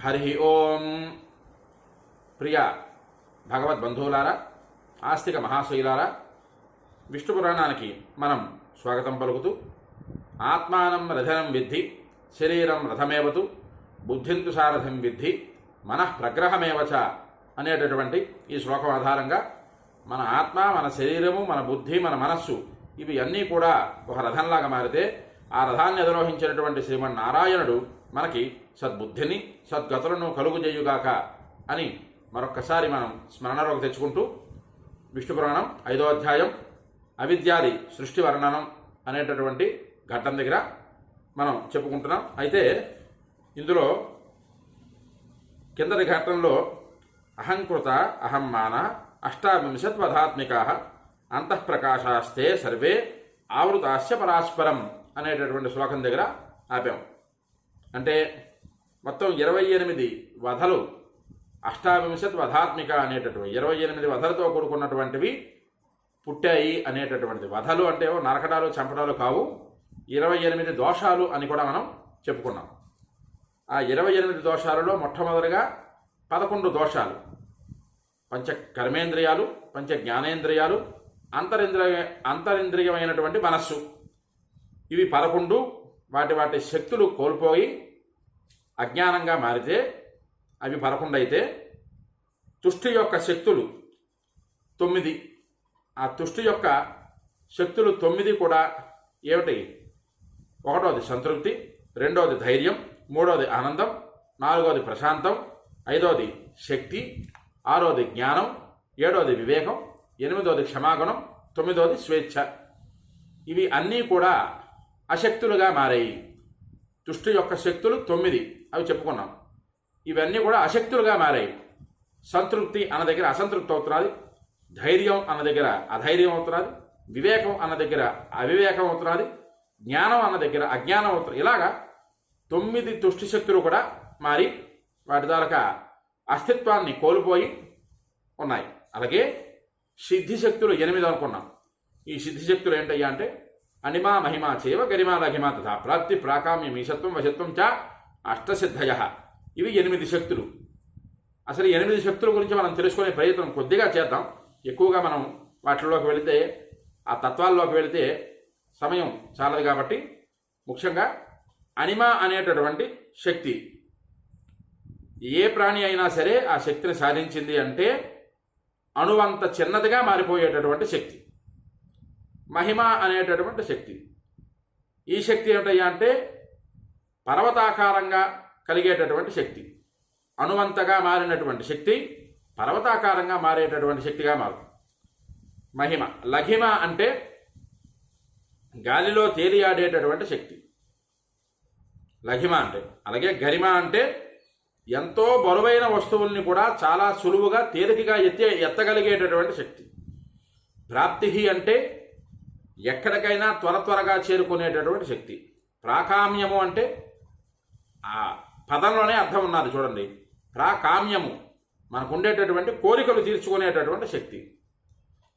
హరి ఓం ప్రియ భగవద్బంధువులారా ఆస్తిక మహాశైలారా విష్ణు పురాణానికి మనం స్వాగతం పలుకుతూ ఆత్మానం రథనం విద్ధి శరీరం రథమేవతు బుద్ధింతు సారథం విద్ధి మనః ప్రగ్రహమేవచ అనేటటువంటి ఈ శ్లోకం ఆధారంగా మన ఆత్మ మన శరీరము మన బుద్ధి మన మనస్సు ఇవి అన్నీ కూడా ఒక రథంలాగా మారితే ఆ రథాన్ని అధిరోహించినటువంటి శ్రీమన్నారాయణుడు మనకి సద్బుద్ధిని సద్గతులను కలుగుజేయుగాక అని మరొక్కసారి మనం స్మరణలోకి తెచ్చుకుంటూ విష్ణు పురాణం ఐదో అధ్యాయం అవిద్యాది సృష్టి వర్ణనం అనేటటువంటి ఘట్టం దగ్గర మనం చెప్పుకుంటున్నాం. అయితే ఇందులో కిందటి ఘట్టంలో అహంకృత అహమ్మాన అష్టావింశత్వధాత్మిక అంతఃప్రకాశాస్తే సర్వే ఆవృతాస్య పరాస్పరం అనేటటువంటి శ్లోకం దగ్గర ఆపాం. అంటే మొత్తం ఇరవై ఎనిమిది వధలు అష్టావింశత్ వధాత్మిక అనేటటువంటి ఇరవై ఎనిమిది వధలతో కూడుకున్నటువంటివి పుట్టాయి అనేటటువంటిది. వధలు అంటే ఏవో నరకడాలు చంపడాలు కావు. ఇరవై ఎనిమిది దోషాలు అని కూడా మనం చెప్పుకున్నాం. ఆ ఇరవై ఎనిమిది దోషాలలో మొట్టమొదటిగా పదకొండు దోషాలు. పంచ కర్మేంద్రియాలు పంచ జ్ఞానేంద్రియాలు అంతరింద్రియ అంతరింద్రియమైనటువంటి మనస్సు. ఇవి పదకొండు వాటి వాటి శక్తులు కోల్పోయి అజ్ఞానంగా మారితే అవి పదకొండు అయితే తుష్టి యొక్క శక్తులు తొమ్మిది. ఆ తుష్టి యొక్క శక్తులు తొమ్మిది కూడా ఏమిటి? ఒకటోది సంతృప్తి రెండోది ధైర్యం మూడోది ఆనందం నాలుగోది ప్రశాంతం ఐదోది శక్తి ఆరోది జ్ఞానం ఏడోది వివేకం ఎనిమిదోది క్షమాగుణం తొమ్మిదోది స్వేచ్ఛ. ఇవి అన్నీ కూడా అశక్తులుగా మారాయి. తుష్టి యొక్క శక్తులు తొమ్మిది. అవి చెప్పుకున్నాం. ఇవన్నీ కూడా అశక్తులుగా మారాయి. సంతృప్తి అన్న దగ్గర అసంతృప్తి అవుతున్నది ధైర్యం అన్న దగ్గర అధైర్యం అవుతున్నది వివేకం అన్న దగ్గర అవివేకం అవుతున్నది జ్ఞానం అన్న దగ్గర అజ్ఞానం అవుతున్నది. ఇలాగా తొమ్మిది తుష్టి శక్తులు కూడా మారి వాటి ద్వారా అస్తిత్వాన్ని కోల్పోయి ఉన్నాయి. అలాగే సిద్ధి శక్తులు ఎనిమిది అనుకున్నాం. ఈ సిద్ధి శక్తులు ఏంటయ్యా అంటే అనిమా మహిమా చేవ గరిమా లఘిమా తథా ప్రాప్తి ప్రాకామ్యం ఈశత్వం వశత్వం చ అష్టసిద్ధయ. ఇవి ఎనిమిది శక్తులు. అసలు ఎనిమిది శక్తుల గురించి మనం తెలుసుకునే ప్రయత్నం కొద్దిగా చేద్దాం. ఎక్కువగా మనం వాటిల్లోకి వెళితే ఆ తత్వాల్లోకి వెళితే సమయం చాలదు కాబట్టి ముఖ్యంగా అనిమ అనేటటువంటి శక్తి. ఏ ప్రాణి అయినా సరే ఆ శక్తిని సాధించింది అంటే అణువంత చిన్నదిగా మారిపోయేటటువంటి శక్తి. మహిమ అనేటటువంటి శక్తి. ఈ శక్తి ఏమిటయ్యా అంటే పర్వతాకారంగా కలిగేటటువంటి శక్తి. అణువంతగా మారినటువంటి శక్తి పర్వతాకారంగా మారేటటువంటి శక్తిగా మారు మహిమ లఘిమ అంటే గాలిలో తేలియాడేటటువంటి శక్తి. లఘిమ అంటే అలాగే గరిమ అంటే ఎంతో బరువైన వస్తువుల్ని కూడా చాలా సులువుగా తేలికగా ఎత్తే ఎత్తగలిగేటటువంటి శక్తి. ప్రాప్తి అంటే ఎక్కడికైనా త్వర త్వరగా చేరుకునేటటువంటి శక్తి. ప్రాకామ్యము అంటే ఆ పదంలోనే అర్థం ఉన్నది చూడండి. ప్రాకామ్యము మనకు ఉండేటటువంటి కోరికలు తీర్చుకునేటటువంటి శక్తి.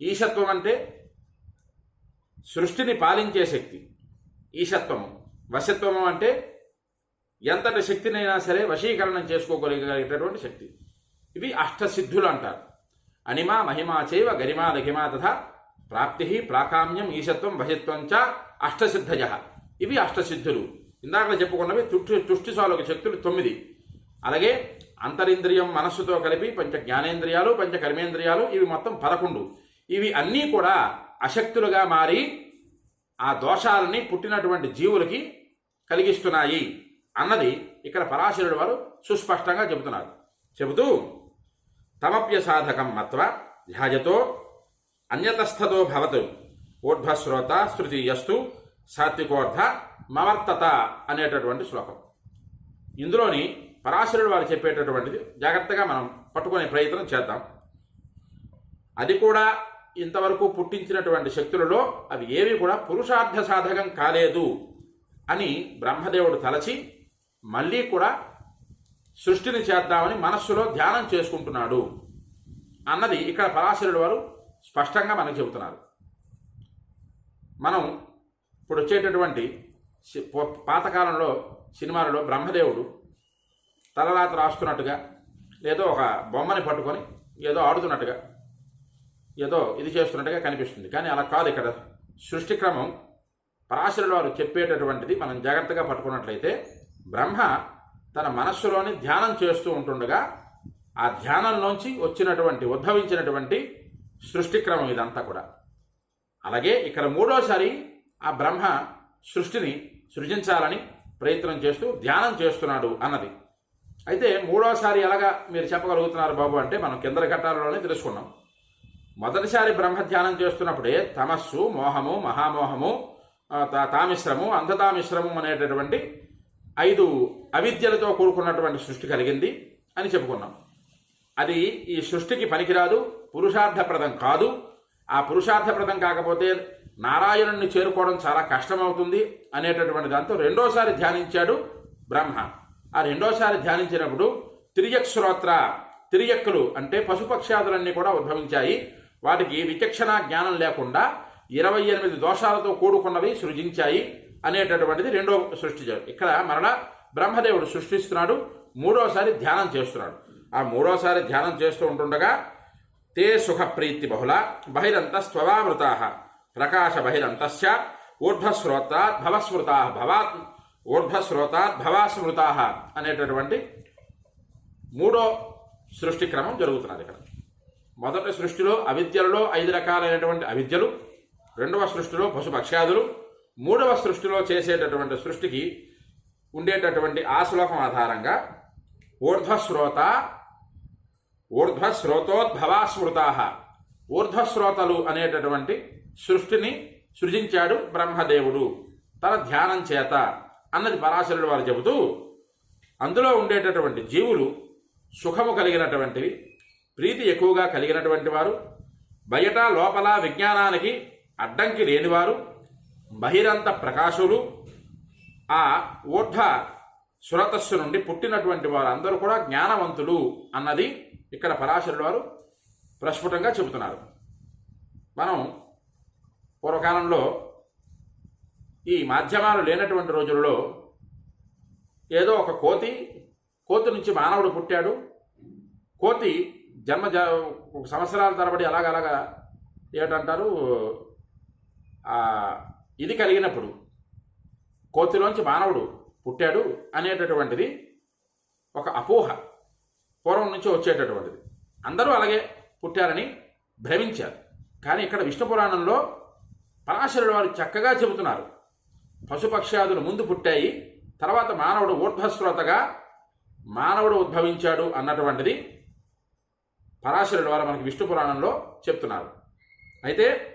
ఈశత్వం అంటే సృష్టిని పాలించే శక్తి. ఈశత్వము. వశత్వము అంటే ఎంతటి శక్తినైనా సరే వశీకరణం చేసుకోగలిగేటటువంటి శక్తి. ఇవి అష్టసిద్ధులు అంటారు. అనిమా మహిమా చైవ గరిమా లఘిమా తథా ప్రాప్తి ప్రాకామ్యం ఈశత్వం వశత్వం చ అష్టసిద్ధజ. ఇవి అష్టసిద్ధులు. ఇందాక చెప్పుకున్నవి తుష్టి తుష్టిసాలకు శక్తులు తొమ్మిది. అలాగే అంతరింద్రియం మనస్సుతో కలిపి పంచ జ్ఞానేంద్రియాలు పంచ కర్మేంద్రియాలు ఇవి మొత్తం పదకొండు. ఇవి అన్నీ కూడా అశక్తులుగా మారి ఆ దోషాలని పుట్టినటువంటి జీవులకి కలిగిస్తున్నాయి అన్నది ఇక్కడ పరాశరుడు వారు సుస్పష్టంగా చెబుతున్నారు. చెబుతూ తమప్య సాధకం మత్వ ధ్యాయతో అన్యతస్థతో భవతు. ఊర్ధ్వశ్రోత శృతియస్తు సాత్వికోర్థ మవర్తత అనేటటువంటి శ్లోకం. ఇందులోని పరాశరుడు వారు చెప్పేటటువంటిది జాగ్రత్తగా మనం పట్టుకునే ప్రయత్నం చేద్దాం. అది కూడా ఇంతవరకు పుట్టించినటువంటి శక్తులలో అవి ఏవి కూడా పురుషార్థ సాధకం కాలేదు అని బ్రహ్మదేవుడు తలచి మళ్ళీ కూడా సృష్టిని చేద్దామని మనస్సులో ధ్యానం చేసుకుంటున్నాడు అన్నది ఇక్కడ పరాశరుడు వారు స్పష్టంగా మనకు చెబుతున్నారు. మనం ఇప్పుడు వచ్చేటటువంటి పాతకాలంలో సినిమాలలో బ్రహ్మదేవుడు తలరాత రాస్తున్నట్టుగా ఏదో ఒక బొమ్మని పట్టుకొని ఏదో ఆడుతున్నట్టుగా ఏదో ఇది చేస్తున్నట్టుగా కనిపిస్తుంది. కానీ అలా కాదు ఇక్కడ. సృష్టి క్రమం పరాశరుడు వారు చెప్పేటటువంటిది మనం జాగ్రత్తగా పట్టుకున్నట్లయితే బ్రహ్మ తన మనస్సులోని ధ్యానం చేస్తూ ఉంటుండగా ఆ ధ్యానంలోంచి వచ్చినటువంటి ఉద్భవించినటువంటి సృష్టి క్రమం ఇదంతా కూడా. అలాగే ఇక్కడ మూడోసారి ఆ బ్రహ్మ సృష్టిని సృజించాలని ప్రయత్నం చేస్తూ ధ్యానం చేస్తున్నాడు అన్నది. అయితే మూడోసారి ఎలాగా మీరు చెప్పగలుగుతున్నారు బాబు అంటే మనం కింద ఘట్టాలలోనే తెలుసుకున్నాం. మొదటిసారి బ్రహ్మ ధ్యానం చేస్తున్నప్పుడే తమస్సు మోహము మహామోహము తా- తామిశ్రము అంధతామిశ్రము అనేటటువంటి ఐదు అవిద్యలతో కూడుకున్నటువంటి సృష్టి కలిగింది అని చెప్పుకున్నాం. అది ఈ సృష్టికి పనికిరాదు పురుషార్థప్రదం కాదు. ఆ పురుషార్థప్రదం కాకపోతే నారాయణుణ్ణి చేరుకోవడం చాలా కష్టమవుతుంది అనేటటువంటి దాంతో రెండోసారి ధ్యానించాడు బ్రహ్మ. ఆ రెండోసారి ధ్యానించినప్పుడు తిరియక్ శ్రోత్ర తిరియక్కులు అంటే పశుపక్షాదులన్నీ కూడా ఉద్భవించాయి. వాటికి విచక్షణ జ్ఞానం లేకుండా ఇరవై ఎనిమిది దోషాలతో కూడుకున్నవి సృజించాయి అనేటటువంటిది రెండో సృష్టి ఇక్కడ మరలా బ్రహ్మదేవుడు సృష్టిస్తున్నాడు మూడోసారి ధ్యానం చేస్తున్నాడు. ఆ మూడోసారి ధ్యానం చేస్తూ ఉంటుండగా తే సుఖ ప్రీతి బహుళ బహిరంత స్వవామృతా ప్రకాశ బహిరంతస్య ఊర్ధ్వశ్రోతాత్ భవస్మృతా భవాత్ ఊర్ధ్వశ్రోతాత్ భవాస్మృతా అనేటటువంటి మూడో సృష్టి క్రమం జరుగుతున్నది ఇక్కడ. మొదటి సృష్టిలో అవిద్యలలో ఐదు రకాలైనటువంటి అవిద్యలు రెండవ సృష్టిలో పశుపక్ష్యాదులు మూడవ సృష్టిలో చేసేటటువంటి సృష్టికి ఉండేటటువంటి ఆ శ్లోకం ఆధారంగా ఊర్ధ్వశ్రోత ఊర్ధ్వశ్రోతోద్భవాస్మృతా ఊర్ధ్వశ్రోతలు అనేటటువంటి సృష్టిని సృజించాడు బ్రహ్మదేవుడు. తన ధ్యానం చేత అన్నది పరాశరుడు వారు చెబుతూ అందులో ఉండేటటువంటి జీవులు సుఖము కలిగినటువంటివి ప్రీతి ఎక్కువగా కలిగినటువంటి వారు బయట లోపల విజ్ఞానానికి అడ్డంకి లేనివారు బహిరంత ప్రకాశులు ఆ ఊర్ధ సురతస్సు నుండి పుట్టినటువంటి వారు అందరూ కూడా జ్ఞానవంతులు అన్నది ఇక్కడ పరాశరుడు వారు ప్రస్ఫుటంగా చెబుతున్నారు. మనం పూర్వకాలంలో ఈ మాధ్యమాలు లేనటువంటి రోజుల్లో ఏదో ఒక కోతి కోతి నుంచి మానవుడు పుట్టాడు. కోతి జన్మ జ ఒక సంవత్సరాల తరబడి అలాగ అలాగా ఇది కలిగినప్పుడు కోతిలోంచి మానవుడు పుట్టాడు అనేటటువంటిది ఒక అపోహ. పూర్వం నుంచి వచ్చేటటువంటిది. అందరూ అలాగే పుట్టారని భ్రమించారు. కానీ ఇక్కడ విష్ణు పురాణంలో పరాశరుడు వారు చక్కగా చెబుతున్నారు. పశుపక్ష్యాదులు ముందు పుట్టాయి తర్వాత మానవుడు ఊర్ధ్వశ్రోతగా మానవుడు ఉద్భవించాడు అన్నటువంటిది పరాశరుడు వారు మనకి విష్ణు పురాణంలో చెప్తున్నారు. అయితే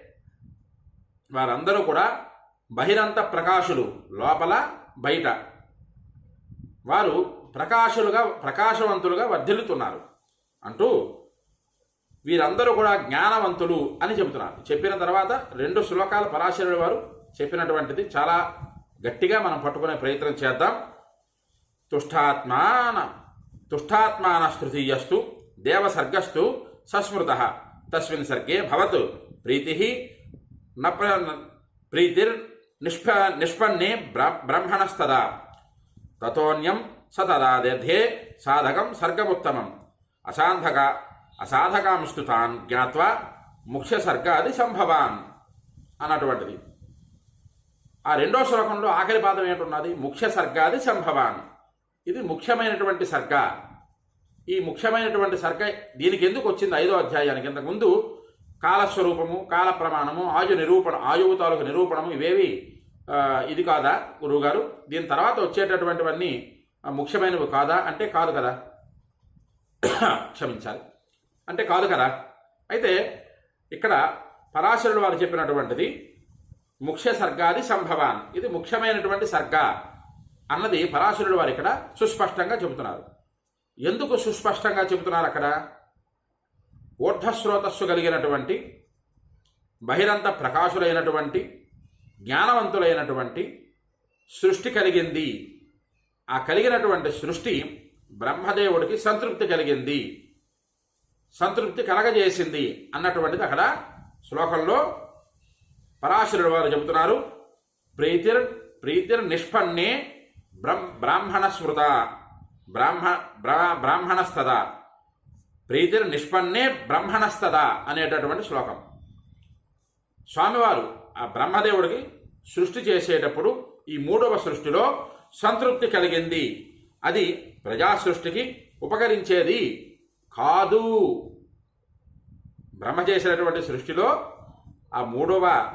వారందరూ కూడా బహిరంత ప్రకాశులు లోపల బయట. వారు ప్రకాశులుగా ప్రకాశవంతులుగా వర్ధిల్లుతున్నారు. అంటూ వీరందరూ కూడా జ్ఞానవంతులు అని చెబుతున్నారు. చెప్పిన తర్వాత రెండు శ్లోకాల పరాశరుడు వారు చెప్పినటువంటిది చాలా గట్టిగా మనం పట్టుకునే ప్రయత్నం చేద్దాం. తుష్టాత్మాన తుష్టాత్మాన తృతీయస్తు దేవసర్గస్తు సస్మృత తస్మిన్ సర్గే భవత్ ప్రీతి న ప్రీతిర్ నిష్ప నిష్పన్నే బ్రహ్మణస్తదా తతోన్యం స సాధకం సర్గముత్తమం అసాంధక అసాధకాంస్తు తాన్ జ్ఞాత్వా ముఖ్య సర్గాది సంభవాన్ అన్నటువంటిది. ఆ రెండో శ్లోకంలో ఆఖరి పాదం ఏంటున్నది ముఖ్య సర్గాది సంభవాన్. ఇది ముఖ్యమైనటువంటి సర్గ. ఈ ముఖ్యమైనటువంటి సర్గ దీనికి ఎందుకు వచ్చింది ఐదో అధ్యాయానికి? ఇంతకుముందు కాలస్వరూపము కాల ప్రమాణము ఆయు నిరూపణ ఆయువు తాలూకు నిరూపణము ఇవేవి ఇది కాదా గురువుగారు? దీని తర్వాత వచ్చేటటువంటివన్నీ ముఖ్యమైనవి కాదా? అంటే కాదు కదా. క్షమించాలి. అంటే కాదు కదా. అయితే ఇక్కడ పరాశరుడు వారు చెప్పినటువంటిది ముఖ్య సర్గాది సంభవాన్. ఇది ముఖ్యమైనటువంటి సర్గ అన్నది పరాశరుడు వారు ఇక్కడ సుస్పష్టంగా చెబుతున్నారు. ఎందుకు సుస్పష్టంగా చెబుతున్నారు అక్కడ? ఊర్ధస్రోతస్సు కలిగినటువంటి బహిరంత ప్రకాశులైనటువంటి జ్ఞానవంతులైనటువంటి సృష్టి కలిగింది. ఆ కలిగినటువంటి సృష్టి బ్రహ్మదేవుడికి సంతృప్తి కలిగింది. సంతృప్తి కలగజేసింది అన్నటువంటిది అక్కడ శ్లోకంలో పరాశరుడు వారు చెబుతున్నారు. ప్రీతిర్ ప్రీతిర్ నిష్పన్నే బ్రాహ్మణ స్మృత బ్రాహ్మ బ్రా- బ్రాహ్మణస్తద. ప్రీతిర్ నిష్పన్నే బ్రహ్మణస్తద అనేటటువంటి శ్లోకం. స్వామివారు ఆ బ్రహ్మదేవుడికి సృష్టి చేసేటప్పుడు ఈ మూడవ సృష్టిలో సంతృప్తి కలిగింది. అది ప్రజా సృష్టికి ఉపకరించేది. కాదు. బ్రహ్మ చేసినటువంటి సృష్టిలో ఆ మూడవ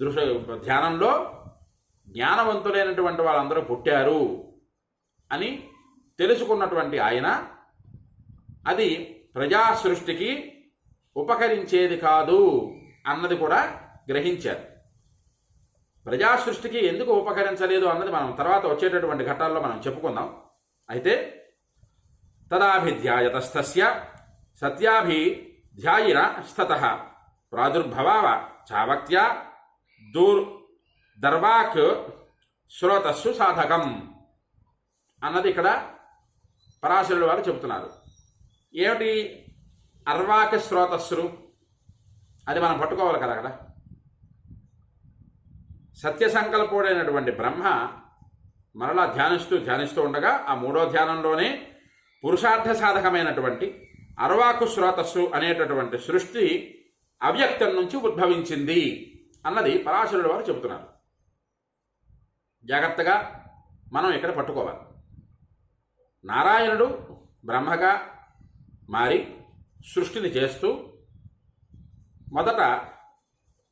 దృశ ధ్యానంలో జ్ఞానవంతులైనటువంటి వాళ్ళందరూ పుట్టారు అని తెలుసుకున్నటువంటి ఆయన. అది ప్రజా సృష్టికి ఉపకరించేది కాదు అన్నది కూడా గ్రహించారు. ప్రజా సృష్టికి ఎందుకు ఉపకరించలేదు అన్నది మనం తర్వాత వచ్చేటటువంటి ఘట్టాల్లో మనం చెప్పుకుందాం. అయితే తదాభిధ్యాయతస్థస్య సత్యాభిధ్యాయిన స్థత ప్రాదుర్భవావ చావక్త్యా దూర్ దర్వాక్ శ్రోతస్సు సాధకం అన్నది ఇక్కడ పరాశరుడు వారు చెబుతున్నారు. ఏమిటి అర్వాక శ్రోతస్సులు? అది మనం పట్టుకోవాలి కదా అక్కడ. సత్య సంకల్పుడైనటువంటి బ్రహ్మ మరలా ధ్యానిస్తూ ధ్యానిస్తూ ఉండగా ఆ మూడో ధ్యానంలోనే పురుషార్థ సాధకమైనటువంటి అరవాకు శ్రోతస్సు అనేటటువంటి సృష్టి అవ్యక్తం నుంచి ఉద్భవించింది అన్నది పరాశరుడు వారు చెబుతున్నారు. జాగ్రత్తగా మనం ఇక్కడ పట్టుకోవాలి. నారాయణుడు బ్రహ్మగా మారి సృష్టిని చేస్తూ మొదట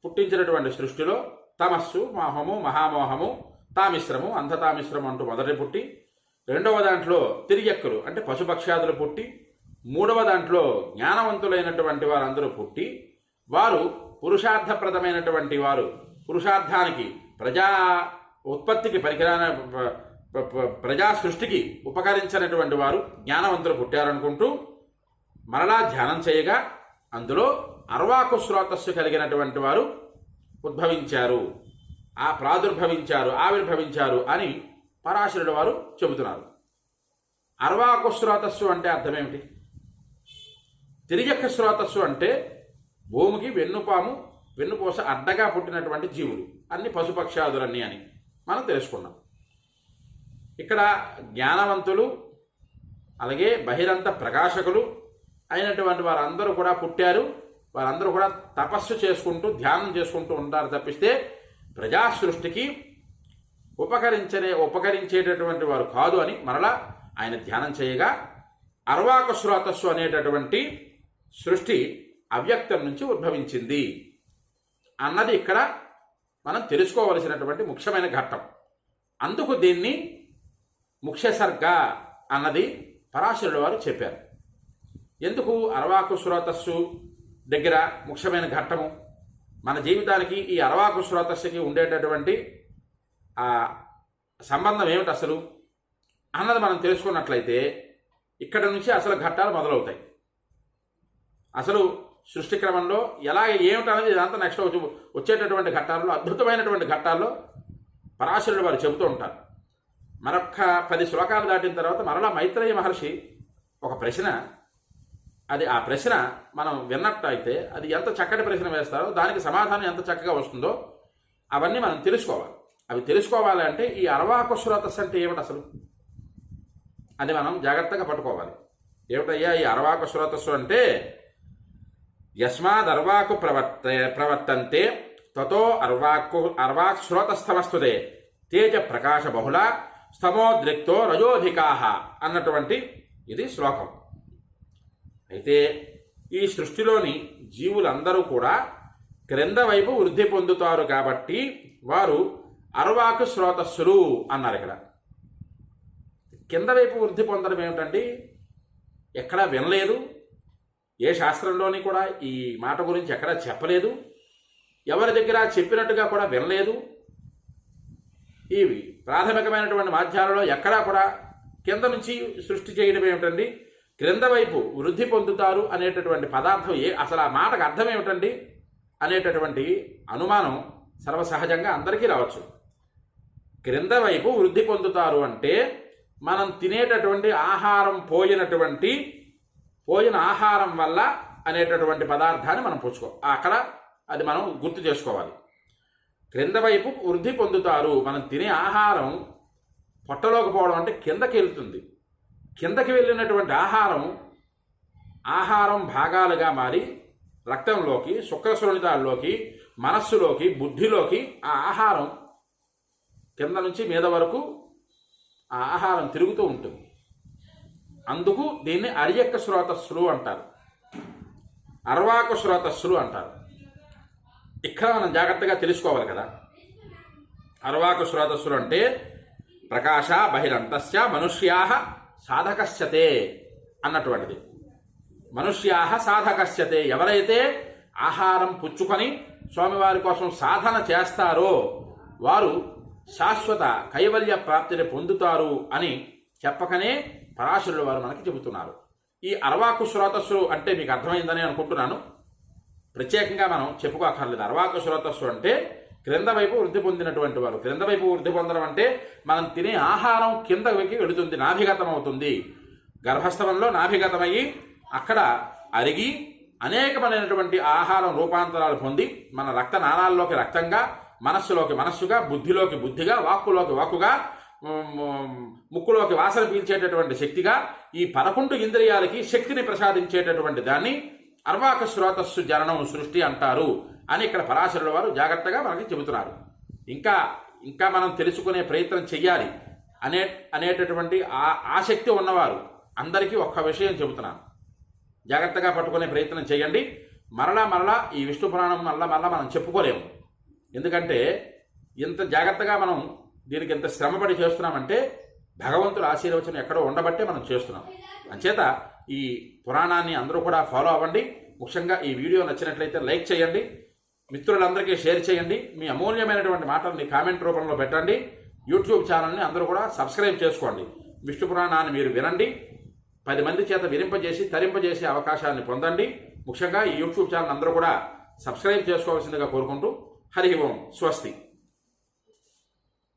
పుట్టించినటువంటి సృష్టిలో తమస్సు మోహము మహామోహము తామిశ్రము అంధతామిశ్రము అంటూ మొదటి పుట్టి రెండవ దాంట్లో తిరియక్కులు అంటే పశుపక్షాదులు పుట్టి మూడవ దాంట్లో జ్ఞానవంతులైనటువంటి వారందరూ పుట్టి వారు పురుషార్థప్రదమైనటువంటి వారు పురుషార్థానికి ప్రజా ఉత్పత్తికి పరికరాన ప్రజా సృష్టికి ఉపకరించినటువంటి వారు జ్ఞానవంతులు పుట్టారనుకుంటూ మరలా ధ్యానం చేయగా అందులో అర్వాకు శ్రోతస్సు కలిగినటువంటి వారు ఉద్భవించారు. ఆ ప్రాదుర్భవించారు ఆవిర్భవించారు అని పరాశరుడు వారు చెబుతున్నారు. అర్వాకు శ్రోతస్సు అంటే అర్థమేమిటి? తిరిగక్క శ్రోతస్సు అంటే భూమికి వెన్నుపాము వెన్నుపూస అడ్డగా పుట్టినటువంటి జీవులు. అన్ని పశుపక్షాదులన్నీ అని మనం తెలుసుకున్నాం. ఇక్కడ జ్ఞానవంతులు అలాగే బహిరంత ప్రకాశకులు అయినటువంటి వారందరూ కూడా పుట్టారు. వారందరూ కూడా తపస్సు చేసుకుంటూ ధ్యానం చేసుకుంటూ ఉంటారు తప్పిస్తే ప్రజా సృష్టికి ఉపకరించనే ఉపకరించేటటువంటి వారు కాదు అని మరలా ఆయన ధ్యానం చేయగా అర్వాక శ్రోతస్సు అనేటటువంటి సృష్టి అవ్యక్తం నుంచి ఉద్భవించింది. అన్నది ఇక్కడ మనం తెలుసుకోవలసినటువంటి ముఖ్యమైన ఘట్టం. అందుకు దీన్ని ముఖ్యసర్గ అన్నది పరాశరుడు వారు చెప్పారు. ఎందుకు అరవాకు శ్రోతస్సు దగ్గర ముఖ్యమైన ఘట్టము? మన జీవితానికి ఈ అరవాకు శ్రోతస్సుకి ఉండేటటువంటి ఆ సంబంధం ఏమిటి అసలు? అన్నది మనం తెలుసుకున్నట్లయితే ఇక్కడ నుంచి అసలు ఘట్టాలు మొదలవుతాయి. అసలు సృష్టి క్రమంలో ఎలా ఏమిటనేది ఇదంతా నెక్స్ట్ వచ్చి వచ్చేటటువంటి ఘట్టాల్లో అద్భుతమైనటువంటి ఘట్టాల్లో పరాశరుడు వారు చెబుతూ ఉంటారు. మరొక్క పది శ్లోకాలు దాటిన తర్వాత మరలా మైత్రేయ మహర్షి ఒక ప్రశ్న అది ఆ ప్రశ్న మనం విన్నట్టయితే అది ఎంత చక్కటి ప్రశ్న వేస్తారో దానికి సమాధానం ఎంత చక్కగా వస్తుందో అవన్నీ మనం తెలుసుకోవాలి. అవి తెలుసుకోవాలి అంటే ఈ అరవాకు అంటే ఏమిటి అసలు? అది మనం జాగ్రత్తగా పట్టుకోవాలి. ఏమిటయ్యా ఈ అరవాకు శ్రోతస్సు అంటే యస్మాద్ అర్వాకు ప్రవర్త ప్రవర్తంతే తతో అర్వాకు అర్వాక్ శ్రోతస్థమస్తుదే తేజ ప్రకాశ బహుళ స్తమోద్రిక్తో రజోధికాహ అన్నటువంటి ఇది శ్లోకం. అయితే ఈ సృష్టిలోని జీవులందరూ కూడా క్రింద వైపు వృద్ధి పొందుతారు కాబట్టి వారు అర్వాకు శ్రోతస్సులు అన్నారు ఇక్కడ. కింద వైపు వృద్ధి పొందడం ఏమిటండి? ఎక్కడా వినలేదు. ఏ శాస్త్రంలోని కూడా ఈ మాట గురించి ఎక్కడా చెప్పలేదు. ఎవరి దగ్గర చెప్పినట్టుగా కూడా వినలేదు. ఇవి ప్రాథమికమైనటువంటి మాధ్యాలలో ఎక్కడా కూడా కింద నుంచి సృష్టి చేయడం ఏమిటండి? క్రింద వైపు వృద్ధి పొందుతారు అనేటటువంటి పదార్థం ఏ అసలు ఆ మాటకు అర్థం ఏమిటండి? అనేటటువంటి అనుమానం సర్వసహజంగా అందరికీ రావచ్చు. క్రింద వైపు వృద్ధి పొందుతారు అంటే మనం తినేటటువంటి ఆహారం పోయినటువంటి పోయిన ఆహారం వల్ల అనేటటువంటి పదార్థాన్ని మనం పుచ్చుకో అక్కడ అది మనం గుర్తు చేసుకోవాలి. క్రింద వైపు వృద్ధి పొందుతారు మనం తినే ఆహారం పొట్టలోకి పోవడం అంటే కిందకి వెళ్తుంది. కిందకి వెళ్ళినటువంటి ఆహారం ఆహారం భాగాలుగా మారి రక్తంలోకి శుక్రశ్రోణితాల్లోకి మనస్సులోకి బుద్ధిలోకి ఆ ఆహారం కింద నుంచి మీద వరకు ఆ ఆహారం తిరుగుతూ ఉంటుంది. అందుకు దీన్ని అరియక్క శ్రోతస్సులు అంటారు. అర్వాక శ్రోతస్సులు అంటారు. ఇక్కడ మనం జాగ్రత్తగా తెలుసుకోవాలి కదా. అర్వాక శ్రోతస్సులు అంటే ప్రకాశ బహిరంతస్య మనుష్యా సాధకశ్యతే అన్నటువంటిది. మనుష్యా సాధకశ్యతే ఎవరైతే ఆహారం పుచ్చుకొని స్వామివారి కోసం సాధన చేస్తారో వారు శాశ్వత కైవల్య ప్రాప్తిని పొందుతారు అని చెప్పకనే పరాశరుల వారు మనకి చెబుతున్నారు. ఈ అరవాకు శ్రోతస్సులు అంటే మీకు అర్థమైందని అనుకుంటున్నాను. ప్రత్యేకంగా మనం చెప్పుకోకర్లేదు అరవాకు శ్రోతస్సు అంటే క్రింద వైపు వృద్ధి పొందినటువంటి వారు. క్రింద వైపు వృద్ధి పొందడం అంటే మనం తినే ఆహారం కిందకి వెళుతుంది నాభిగతం అవుతుంది గర్భస్థవంలో నాభిగతమయ్యి అక్కడ అరిగి అనేకమైనటువంటి ఆహారం రూపాంతరాలు పొంది మన రక్త నాళాల్లోకి రక్తంగా మనస్సులోకి మనస్సుగా బుద్ధిలోకి బుద్ధిగా వాక్కులోకి వాక్కుగా ముక్కులోకి వాసన పీల్చేటటువంటి శక్తిగా ఈ పదకొండు ఇంద్రియాలకి శక్తిని ప్రసాదించేటటువంటి దాన్ని అర్వాక శ్రోతస్సు జననం సృష్టి అంటారు అని ఇక్కడ పరాశరుల వారు జాగ్రత్తగా మనకి చెబుతున్నారు. ఇంకా ఇంకా మనం తెలుసుకునే ప్రయత్నం చెయ్యాలి. అనే అనేటటువంటి ఆ ఆసక్తి ఉన్నవారు అందరికీ ఒక్క విషయం చెబుతున్నాను. జాగ్రత్తగా పట్టుకునే ప్రయత్నం చేయండి. మరలా మరలా ఈ విష్ణు పురాణం మరలా మరలా మనం చెప్పుకోలేము. ఎందుకంటే ఇంత జాగ్రత్తగా మనం దీనికి ఇంత శ్రమపడి చేస్తున్నామంటే భగవంతుడు ఆశీర్వచనం ఎక్కడో ఉండబట్టే మనం చేస్తున్నాం. అంచేత ఈ పురాణాన్ని అందరూ కూడా ఫాలో అవ్వండి. ముఖ్యంగా ఈ వీడియో నచ్చినట్లయితే లైక్ చేయండి. మిత్రులందరికీ షేర్ చేయండి. మీ అమూల్యమైనటువంటి మాటల్ని కామెంట్ రూపంలో పెట్టండి. యూట్యూబ్ ఛానల్ని అందరూ కూడా సబ్స్క్రైబ్ చేసుకోండి. విష్ణు పురాణాన్ని మీరు వినండి. పది మంది చేత విరింపజేసి తరింపజేసే అవకాశాన్ని పొందండి. ముఖ్యంగా ఈ యూట్యూబ్ ఛానల్ అందరూ కూడా సబ్స్క్రైబ్ చేసుకోవాల్సిందిగా కోరుకుంటూ హరి ఓం స్వస్తి